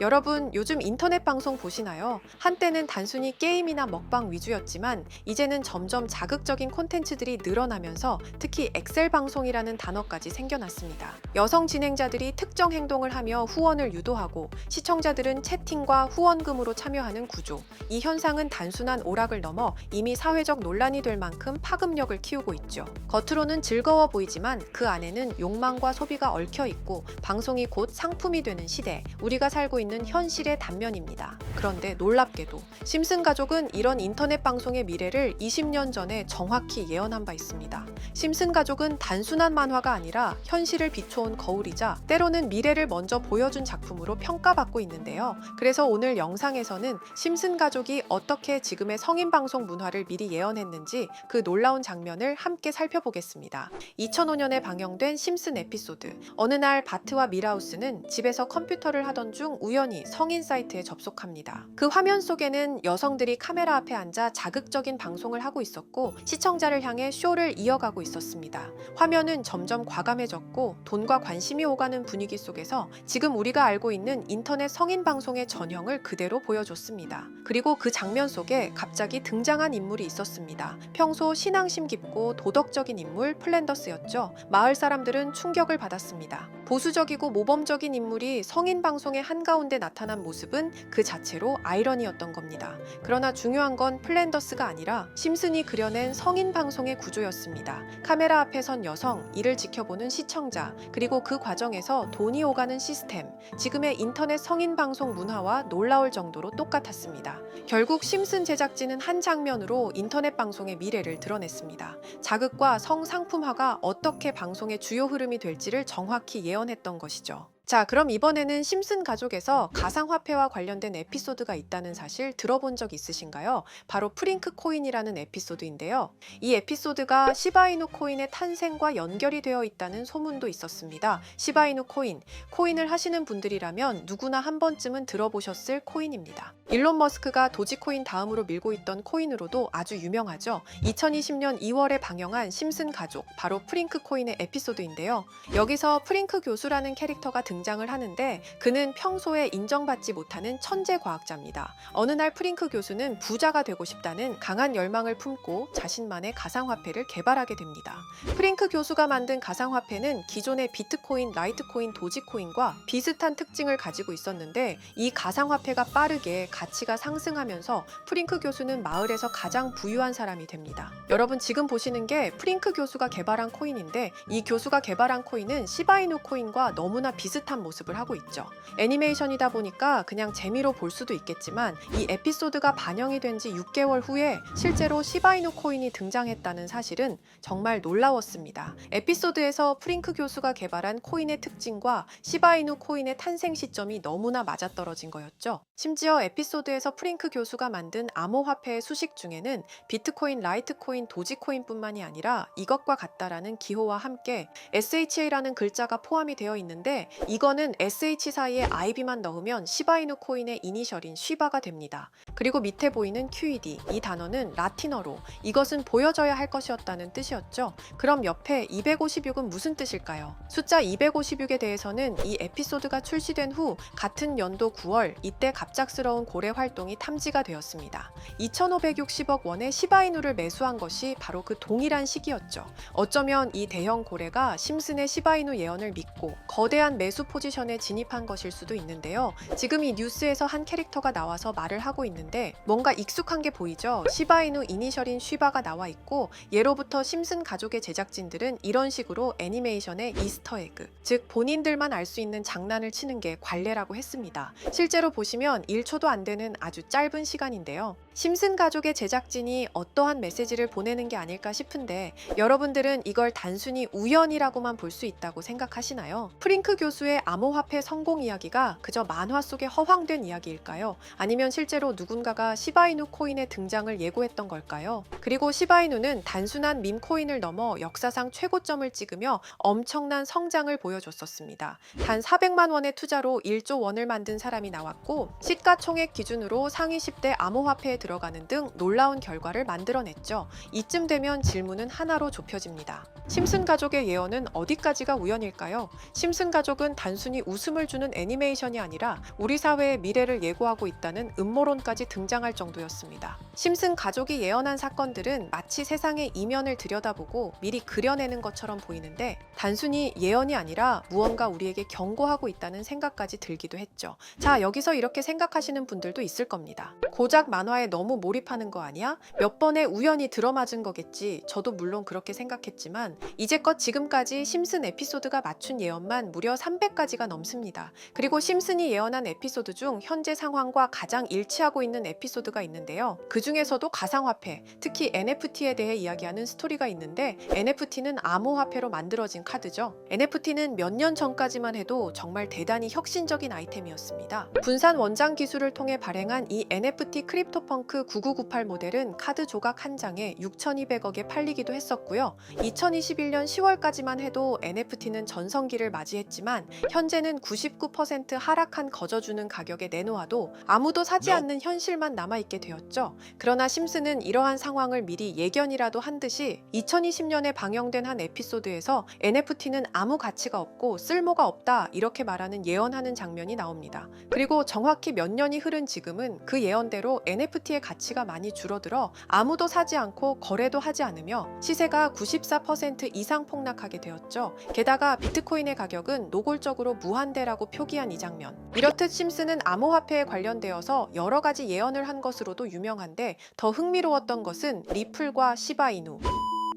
여러분 요즘 인터넷 방송 보시나요? 한때는 단순히 게임이나 먹방 위주였지만 이제는 점점 자극적인 콘텐츠들이 늘어나면서 특히 엑셀 방송이라는 단어까지 생겨났습니다. 여성 진행자들이 특정 행동을 하며 후원을 유도하고 시청자들은 채팅과 후원금으로 참여하는 구조. 이 현상은 단순한 오락을 넘어 이미 사회적 논란이 될 만큼 파급력을 키우고 있죠. 겉으로는 즐거워 보이지만 그 안에는 욕망과 소비가 얽혀 있고 방송이 곧 상품이 되는 시대. 우리가 살고 있는 현실의 단면입니다. 그런데 놀랍게도 심슨 가족은 이런 인터넷 방송의 미래를 20년 전에 정확히 예언한 바 있습니다. 심슨 가족은 단순한 만화가 아니라 현실을 비춰온 거울이자 때로는 미래를 먼저 보여준 작품으로 평가받고 있는데요. 그래서 오늘 영상에서는 심슨 가족이 어떻게 지금의 성인 방송 문화를 미리 예언했는지 그 놀라운 장면을 함께 살펴보겠습니다. 2005년에 방영된 심슨 에피소드. 어느 날 바트와 미라우스는 집에서 컴퓨터를 하던 중 우연히 성인 사이트에 접속합니다. 그 화면 속에는 여성들이 카메라 앞에 앉아 자극적인 방송을 하고 있었고 시청자를 향해 쇼를 이어가고 있었습니다. 화면은 점점 과감해졌고 돈과 관심이 오가는 분위기 속에서 지금 우리가 알고 있는 인터넷 성인 방송의 전형을 그대로 보여줬습니다. 그리고 그 장면 속에 갑자기 등장한 인물이 있었습니다. 평소 신앙심 깊고 도덕적인 인물 플랜더스였죠. 마을 사람들은 충격을 받았습니다. 보수적이고 모범적인 인물이 성인 방송의 한가운데 나타난 모습은 그 자체로 아이러니였던 겁니다. 그러나 중요한 건 플랜더스가 아니라 심슨이 그려낸 성인 방송의 구조였습니다. 카메라 앞에 선 여성, 이를 지켜보는 시청자, 그리고 그 과정에서 돈이 오가는 시스템, 지금의 인터넷 성인 방송 문화와 놀라울 정도로 똑같았습니다. 결국 심슨 제작진은 한 장면으로 인터넷 방송의 미래를 드러냈습니다. 자극과 성상품화가 어떻게 방송의 주요 흐름이 될지를 정확히 예언했던 것이죠. 자, 그럼 이번에는 심슨 가족에서 가상화폐와 관련된 에피소드가 있다는 사실 들어본 적 있으신가요? 바로 프링크 코인이라는 에피소드인데요. 이 에피소드가 시바이누 코인의 탄생과 연결이 되어 있다는 소문도 있었습니다. 시바이누 코인, 코인을 하시는 분들이라면 누구나 한 번쯤은 들어보셨을 코인입니다. 일론 머스크가 도지코인 다음으로 밀고 있던 코인으로도 아주 유명하죠. 2020년 2월에 방영한 심슨 가족, 바로 프링크 코인의 에피소드인데요. 여기서 프링크 교수라는 캐릭터가 등 장을 하는데 그는 평소에 인정받지 못하는 천재 과학자입니다. 어느 날 프링크 교수는 부자가 되고 싶다는 강한 열망을 품고 자신만의 가상화폐를 개발하게 됩니다. 프링크 교수가 만든 가상화폐는 기존의 비트코인, 라이트코인, 도지코인과 비슷한 특징을 가지고 있었는데 이 가상화폐가 빠르게 가치가 상승하면서 프링크 교수는 마을에서 가장 부유한 사람이 됩니다. 여러분 지금 보시는 게 프링크 교수가 개발한 코인인데 이 교수가 개발한 코인은 시바이누 코인과 너무나 비슷한 모습을 하고 있죠. 애니메이션이다 보니까 그냥 재미로 볼 수도 있겠지만 이 에피소드가 반영이 된 지 6개월 후에 실제로 시바이누 코인이 등장했다는 사실은 정말 놀라웠습니다. 에피소드에서 프링크 교수가 개발한 코인의 특징과 시바이누 코인의 탄생 시점이 너무나 맞아떨어진 거였죠. 심지어 에피소드에서 프링크 교수가 만든 암호화폐의 수식 중에는 비트코인, 라이트코인, 도지코인뿐만이 아니라 이것과 같다라는 기호와 함께 SHA라는 글자가 포함이 되어 있는데 이 거는 SH 사이에 IB만 넣으면 시바이누 코인의 이니셜인 쉬바가 됩니다. 그리고 밑에 보이는 QED 이 단어는 라틴어로 이것은 보여져야 할 것이었다는 뜻이었죠. 그럼 옆에 256은 무슨 뜻일까요? 숫자 256에 대해서는 이 에피소드가 출시된 후 같은 연도 9월 이때 갑작스러운 고래 활동이 탐지가 되었습니다. 2,560억 원의 시바이누를 매수한 것이 바로 그 동일한 시기였죠. 어쩌면 이 대형 고래가 심슨의 시바이누 예언을 믿고 거대한 매수 포지션에 진입한 것일 수도 있는데요. 지금 이 뉴스에서 한 캐릭터가 나와서 말을 하고 있는데 뭔가 익숙한 게 보이죠? 시바이누 이니셜인 쉬바가 나와 있고 예로부터 심슨 가족의 제작진들은 이런 식으로 애니메이션의 이스터에그, 즉 본인들만 알 수 있는 장난을 치는 게 관례라고 했습니다. 실제로 보시면 1초도 안 되는 아주 짧은 시간인데요. 심슨 가족의 제작진이 어떠한 메시지를 보내는 게 아닐까 싶은데 여러분들은 이걸 단순히 우연이라고만 볼 수 있다고 생각하시나요? 프링크 교수의 암호화폐 성공 이야기가 그저 만화 속에 허황된 이야기일까요? 아니면 실제로 누군가가 시바이누 코인의 등장을 예고했던 걸까요? 그리고 시바이누는 단순한 밈 코인을 넘어 역사상 최고점을 찍으며 엄청난 성장을 보여줬었습니다. 단 400만 원의 투자로 1조 원을 만든 사람이 나왔고 시가총액 기준으로 상위 10대 암호화폐에 들어가는 등 놀라운 결과를 만들어냈죠. 이쯤 되면 질문은 하나로 좁혀집니다. 심슨 가족의 예언은 어디까지가 우연일까요? 심슨 가족은 단순히 웃음을 주는 애니메이션이 아니라 우리 사회의 미래를 예고하고 있다는 음모론까지 등장할 정도였습니다. 심슨 가족이 예언한 사건들은 마치 세상의 이면을 들여다보고 미리 그려내는 것처럼 보이는데 단순히 예언이 아니라 무언가 우리에게 경고하고 있다는 생각까지 들기도 했죠. 자, 여기서 이렇게 생각하시는 분들도 있을 겁니다. 고작 만화에 너무 몰입하는 거 아니야? 몇 번의 우연히 들어맞은 거겠지. 저도 물론 그렇게 생각했지만 이제껏 지금까지 심슨 에피소드가 맞춘 예언만 무려 300가지가 넘습니다. 그리고 심슨이 예언한 에피소드 중 현재 상황과 가장 일치하고 있는 에피소드가 있는데요. 그 중에서도 가상화폐, 특히 NFT에 대해 이야기하는 스토리가 있는데 NFT는 암호화폐로 만들어진 카드죠. NFT는 몇 년 전까지만 해도 정말 대단히 혁신적인 아이템이었습니다. 분산 원장 기술을 통해 발행한 이 NFT 크립토펑크 9998 모델은 카드 조각 한 장에 6,200억에 팔리기도 했었고요. 2021년 10월까지만 해도 NFT는 전성기를 맞이했지만 현재는 99% 하락한 거저주는 가격에 내놓아도 아무도 사지 않는 현실만 남아있게 되었죠. 그러나 심슨은 이러한 상황을 미리 예견이라도 한 듯이 2020년에 방영된 한 에피소드에서 NFT는 아무 가치가 없고 쓸모가 없다 이렇게 말하는 예언하는 장면이 나옵니다. 그리고 정확히 몇 년이 흐른 지금은 그 예언대로 NFT의 가치가 많이 줄어들어 아무도 사지 않고 거래도 하지 않으며 시세가 94% 이상 폭락하게 되었죠. 게다가 비트코인의 가격은 노골적으로 무한대라고 표기한 이 장면. 이렇듯 심슨은 암호화폐에 관련되어서 여러 가지 예언을 한 것으로도 유명한데 더 흥미로웠던 것은 리플과 시바이누.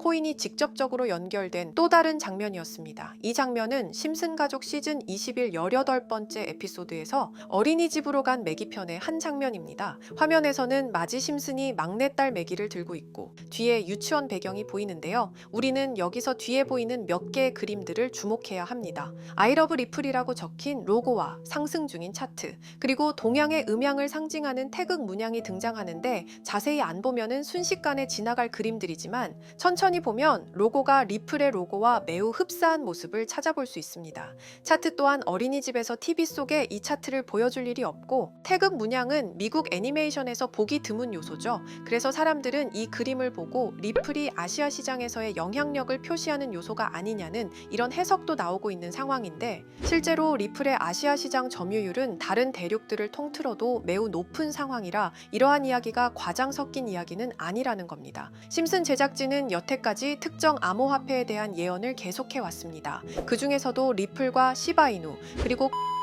코인이 직접적으로 연결된 또 다른 장면이었습니다. 이 장면은 심슨 가족 시즌 21 18번째 에피소드에서 어린이집으로 간 매기 편의 한 장면입니다. 화면에서는 마지 심슨이 막내딸 매기를 들고 있고 뒤에 유치원 배경이 보이는데요. 우리는 여기서 뒤에 보이는 몇 개의 그림들을 주목해야 합니다. 아이러브 리플이라고 적힌 로고와 상승 중인 차트, 그리고 동양의 음양을 상징하는 태극 문양이 등장하는데 자세히 안 보면은 순식간에 지나갈 그림들이지만 천천히 보면 로고가 리플의 로고와 매우 흡사한 모습을 찾아볼 수 있습니다. 차트 또한 어린이집에서 TV 속에 이 차트를 보여줄 일이 없고 태극 문양은 미국 애니메이션에서 보기 드문 요소죠. 그래서 사람들은 이 그림을 보고 리플이 아시아 시장에서의 영향력을 표시하는 요소가 아니냐는 이런 해석도 나오고 있는 상황인데 실제로 리플의 아시아 시장 점유율은 다른 대륙들을 통틀어도 매우 높은 상황이라 이러한 이야기가 과장 섞인 이야기는 아니라는 겁니다. 심슨 제작진은 여태 까지 특정 암호화폐에 대한 예언을 계속해 왔습니다. 그 중에서도 리플과 시바이누 그리고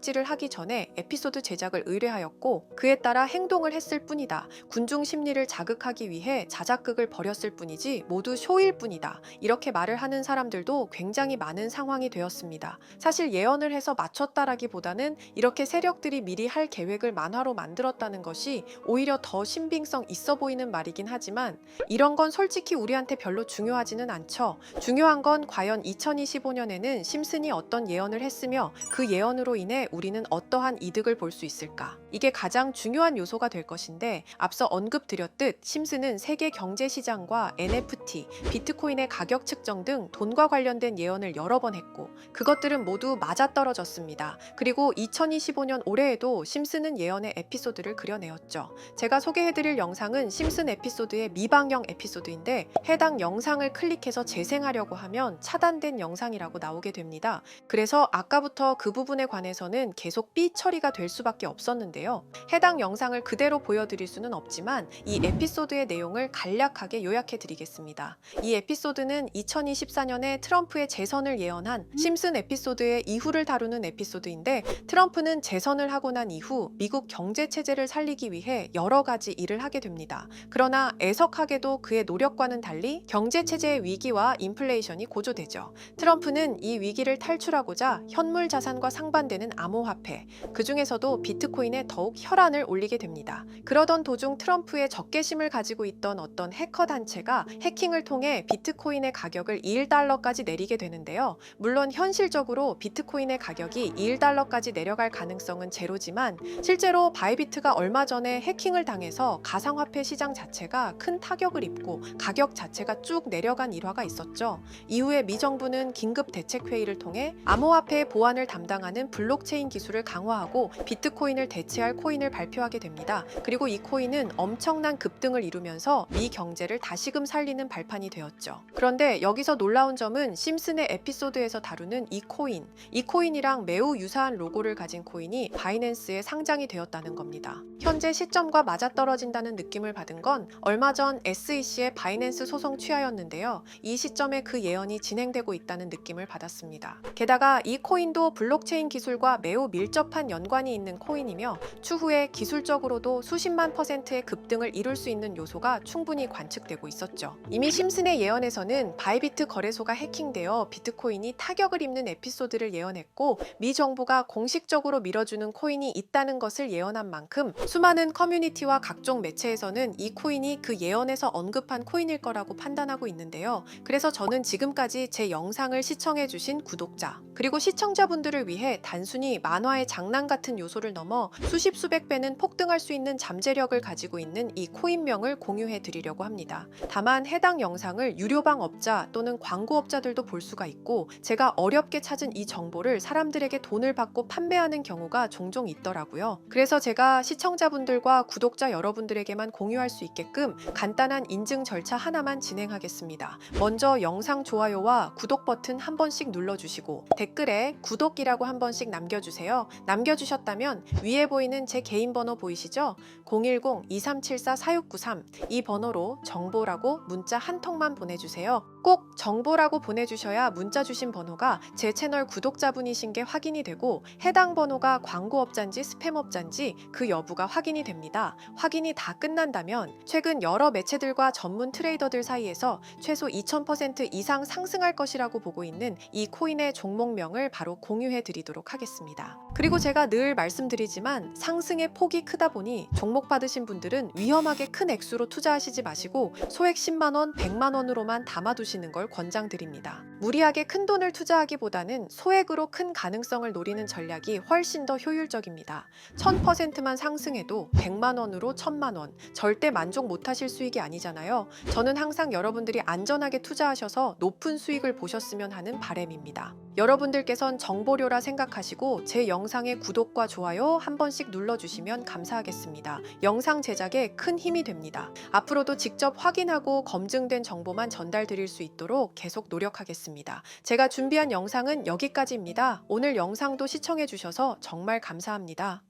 질을 하기 전에 에피소드 제작을 의뢰하였고 그에 따라 행동을 했을 뿐이다. 군중 심리를 자극하기 위해 자작극을 벌였을 뿐이지 모두 쇼일 뿐이다. 이렇게 말을 하는 사람들도 굉장히 많은 상황이 되었습니다. 사실 예언을 해서 맞췄다라기보다는 이렇게 세력들이 미리 할 계획을 만화로 만들었다는 것이 오히려 더 신빙성 있어 보이는 말이긴 하지만 이런 건 솔직히 우리한테 별로 중요하지는 않죠. 중요한 건 과연 2025년에는 심슨이 어떤 예언을 했으며 그 예언으로 인해 우리는 어떠한 이득을 볼 수 있을까? 이게 가장 중요한 요소가 될 것인데 앞서 언급드렸듯 심슨은 세계 경제 시장과 NFT, 비트코인의 가격 측정 등 돈과 관련된 예언을 여러 번 했고 그것들은 모두 맞아떨어졌습니다. 그리고 2025년 올해에도 심슨은 예언의 에피소드를 그려내었죠. 제가 소개해드릴 영상은 심슨 에피소드의 미방영 에피소드인데 해당 영상을 클릭해서 재생하려고 하면 차단된 영상이라고 나오게 됩니다. 그래서 아까부터 그 부분에 관해서는 계속 삐 처리가 될 수밖에 없었는데 요. 해당 영상을 그대로 보여드릴 수는 없지만 이 에피소드의 내용을 간략하게 요약해 드리겠습니다. 이 에피소드는 2024년에 트럼프의 재선을 예언한 심슨 에피소드의 이후를 다루는 에피소드인데 트럼프는 재선을 하고 난 이후 미국 경제 체제를 살리기 위해 여러 가지 일을 하게 됩니다. 그러나 애석하게도 그의 노력과는 달리 경제 체제의 위기와 인플레이션이 고조되죠. 트럼프는 이 위기를 탈출하고자 현물 자산과 상반되는 암호화폐, 그 중에서도 비트코인에 더욱 혈안을 올리게 됩니다. 그러던 도중 트럼프의 적개심을 가지고 있던 어떤 해커 단체가 해킹을 통해 비트코인의 가격을 1달러까지 내리게 되는데요. 물론 현실적으로 비트코인의 가격이 1달러까지 내려갈 가능성은 제로지만 실제로 바이비트가 얼마 전에 해킹을 당해서 가상화폐 시장 자체가 큰 타격을 입고 가격 자체가 쭉 내려간 일화가 있었죠. 이후에 미 정부는 긴급 대책 회의를 통해 암호화폐 보안을 담당하는 블록체인 기술을 강화하고 비트코인을 대체 할 코인을 발표하게 됩니다. 그리고 이 코인은 엄청난 급등을 이루면서 미 경제를 다시금 살리는 발판이 되었죠. 그런데 여기서 놀라운 점은 심슨의 에피소드에서 다루는 이 코인, 이 코인이랑 매우 유사한 로고를 가진 코인이 바이낸스에 상장이 되었다는 겁니다. 현재 시점과 맞아떨어진다는 느낌을 받은 건 얼마 전 SEC의 바이낸스 소송 취하였는데요. 이 시점에 그 예언이 진행되고 있다는 느낌을 받았습니다. 게다가 이 코인도 블록체인 기술과 매우 밀접한 연관이 있는 코인이며 추후에 기술적으로도 수십만 퍼센트의 급등을 이룰 수 있는 요소가 충분히 관측되고 있었죠. 이미 심슨의 예언에서는 바이비트 거래소가 해킹되어 비트코인이 타격을 입는 에피소드를 예언했고 미 정부가 공식적으로 밀어주는 코인이 있다는 것을 예언한 만큼 수많은 커뮤니티와 각종 매체에서는 이 코인이 그 예언에서 언급한 코인일 거라고 판단하고 있는데요. 그래서 저는 지금까지 제 영상을 시청해주신 구독자 그리고 시청자분들을 위해 단순히 만화의 장난 같은 요소를 넘어 수십 수백 배는 폭등할 수 있는 잠재력을 가지고 있는 이 코인명을 공유해 드리려고 합니다. 다만 해당 영상을 유료방 업자 또는 광고업자들도 볼 수가 있고 제가 어렵게 찾은 이 정보를 사람들에게 돈을 받고 판매하는 경우가 종종 있더라고요. 그래서 제가 시청자분들과 구독자 여러분들에게만 공유할 수 있게끔 간단한 인증 절차 하나만 진행하겠습니다. 먼저 영상 좋아요와 구독 버튼 한 번씩 눌러주시고 댓글에 구독이라고 한 번씩 남겨주세요. 남겨주셨다면 위에 보이는 제 개인 번호 보이시죠? 010-2374-4693 이 번호로 정보라고 문자 한 통만 보내주세요. 꼭 정보라고 보내주셔야 문자 주신 번호가 제 채널 구독자분이신 게 확인이 되고 해당 번호가 광고업자인지 스팸업자인지 그 여부가 확인이 됩니다. 확인이 다 끝난다면 최근 여러 매체들과 전문 트레이더들 사이에서 최소 2000% 이상 상승할 것이라고 보고 있는 이 코인의 종목명을 바로 공유해 드리도록 하겠습니다. 그리고 제가 늘 말씀드리지만 상승의 폭이 크다 보니 종목 받으신 분들은 위험하게 큰 액수로 투자하시지 마시고 소액 10만 원, 100만 원으로만 담아두 시는 걸 권장드립니다. 무리하게 큰 돈을 투자하기보다는 소액으로 큰 가능성을 노리는 전략이 훨씬 더 효율적입니다. 1000%만 상승해도 100만 원으로 1000만 원. 절대 만족 못 하실 수익이 아니잖아요. 저는 항상 여러분들이 안전하게 투자하셔서 높은 수익을 보셨으면 하는 바램입니다. 여러분들께선 정보료라 생각하시고 제 영상의 구독과 좋아요 한 번씩 눌러주시면 감사하겠습니다. 영상 제작에 큰 힘이 됩니다. 앞으로도 직접 확인하고 검증된 정보만 전달드릴 수 있도록 계속 노력하겠습니다. 제가 준비한 영상은 여기까지입니다. 오늘 영상도 시청해주셔서 정말 감사합니다.